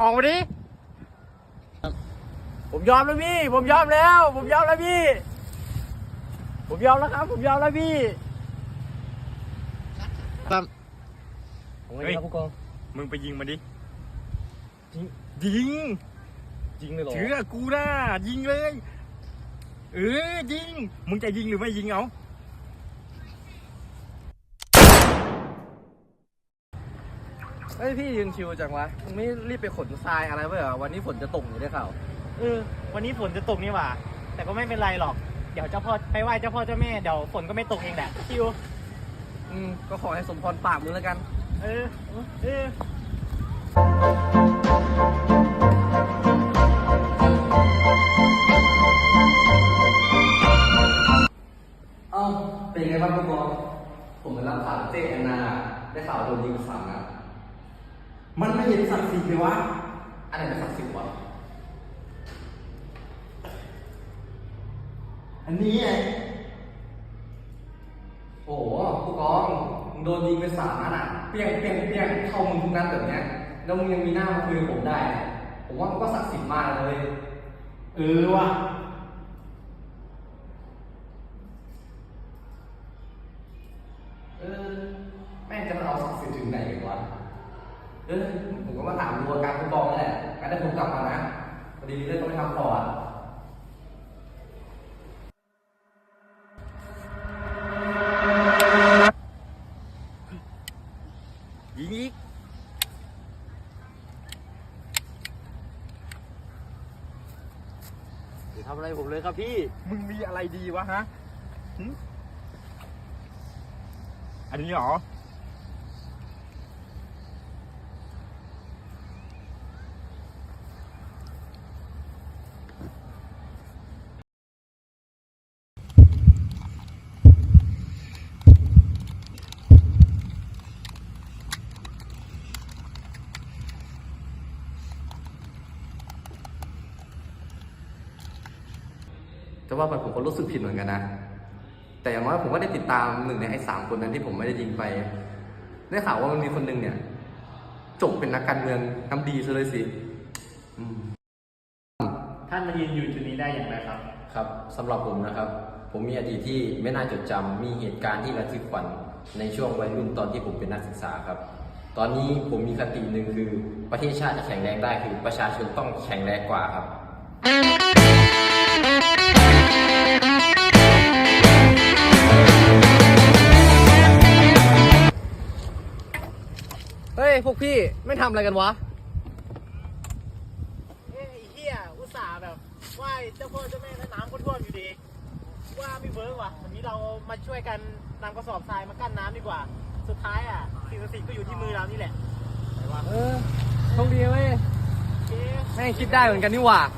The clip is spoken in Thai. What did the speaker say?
ออกมาดิ ผมยอมแล้วพี่ ผมยอมแล้ว ผมยอมแล้วพี่ ผมยอมแล้วครับ ผมยอมแล้วพี่ครับเฮ้ยผู้กอง มึงไปยิงมาดิ ยิง ยิงจริงเลยเหรอเชื่อกูนะยิงเลย เออยิง มึงจะยิงหรือไม่ยิงเอา เฮ้ยพี่ยืนชิวจังวะมึงไม่รีบไปขนทรายอะไรไว้เหรอวันนี้ฝนจะตกอยู่ได้ข่าวเออวันนี้ฝนจะตกนี่หว่า แต่ก็ไม่เป็นไรหรอก เดี๋ยวเจ้าพ่อไปไหว้เจ้าพ่อเจ้าแม่เดี๋ยวฝนก็ไม่ตกเองแหละชิวอืมก็ขอให้สมพรปากมึงแล้วกัน เออเออเอ้าเป็นยังไงบ้างผู้กองผมมารับข่าวเจ๊แอนนาได้ข่าวโดนยิงสามนัด มันไม่เห็นศักดิ์สิทธิ์เลยวะอันไหนเป็นศักดิ์สิทธิ์วะอันนี้ไงโอ้โหผู้กองมึงโดนยิงไปสามนัดอะเปี้ยงเปี้ยงเปี้ยงเข้ามึงทุกนัดแบบเนี้ยแล้วมึงยังมีหน้ามาคุยกับผมได้เนี่ยผมว่ามันก็ศักดิ์สิทธิ์มากเลย เออว่ะเออแม่งจะมาเอาศักดิ์สิทธิ์ถึงไหนกันวะ เออผมก็มาถามดูอาการผู้กองนั่นแหละงั้นเดี๋ยวผมกลับมานะพอดีมีเรื่องต้องไปทำต่ออะยิงอีกอย่าทำอะไรผมเลยครับพี่ มึงมีอะไรดีวะฮะหึอันนี้เหรอ ว่าไปผมก็รู้สึกผิดเหมือนกันนะ แต่อย่างน้อยผมก็ได้ติดตามหนึ่งในไอ้สามคนนั้นที่ผมไม่ได้ยิงไป ได้ข่าวว่ามันมีคนหนึ่งเนี่ย จบเป็นนักการเมืองน้ำดีซะเลยสิอืมท่านมายืนอยู่จุดนี้ได้อย่างไรครับ ครับสำหรับผมนะครับ ผมมีอดีตที่ไม่น่าจดจำมีเหตุการณ์ที่ระทึกขวัญในช่วงวัยรุ่นตอนที่ผมเป็นนักศึกษาครับ ตอนนี้ผมมีคติหนึ่งคือประเทศชาติจะแข็งแรงได้คือประชาชนต้องแข็งแรงกว่าครับ เฮ้ย พวกพี่ไม่ทำอะไรกันวะ เอ้ยไอ้เฮียอุตส่าห์แบบไหว้เจ้าพ่อเจ้าแม่แล้วน้ำก็ท่วมอยู่ดี ว่าไม่เวิร์กว่ะวันนี้เรามาช่วยกันนำกระสอบทรายมากั้นน้ำดีกว่า สุดท้ายอะสิ่งศักดิ์สิทธิ์ก็อยู่ที่มือเรานี่แหละ เออโชคดีเว้ยเอ๊ะแม่งคิดได้เหมือนกันนี่หว่าเ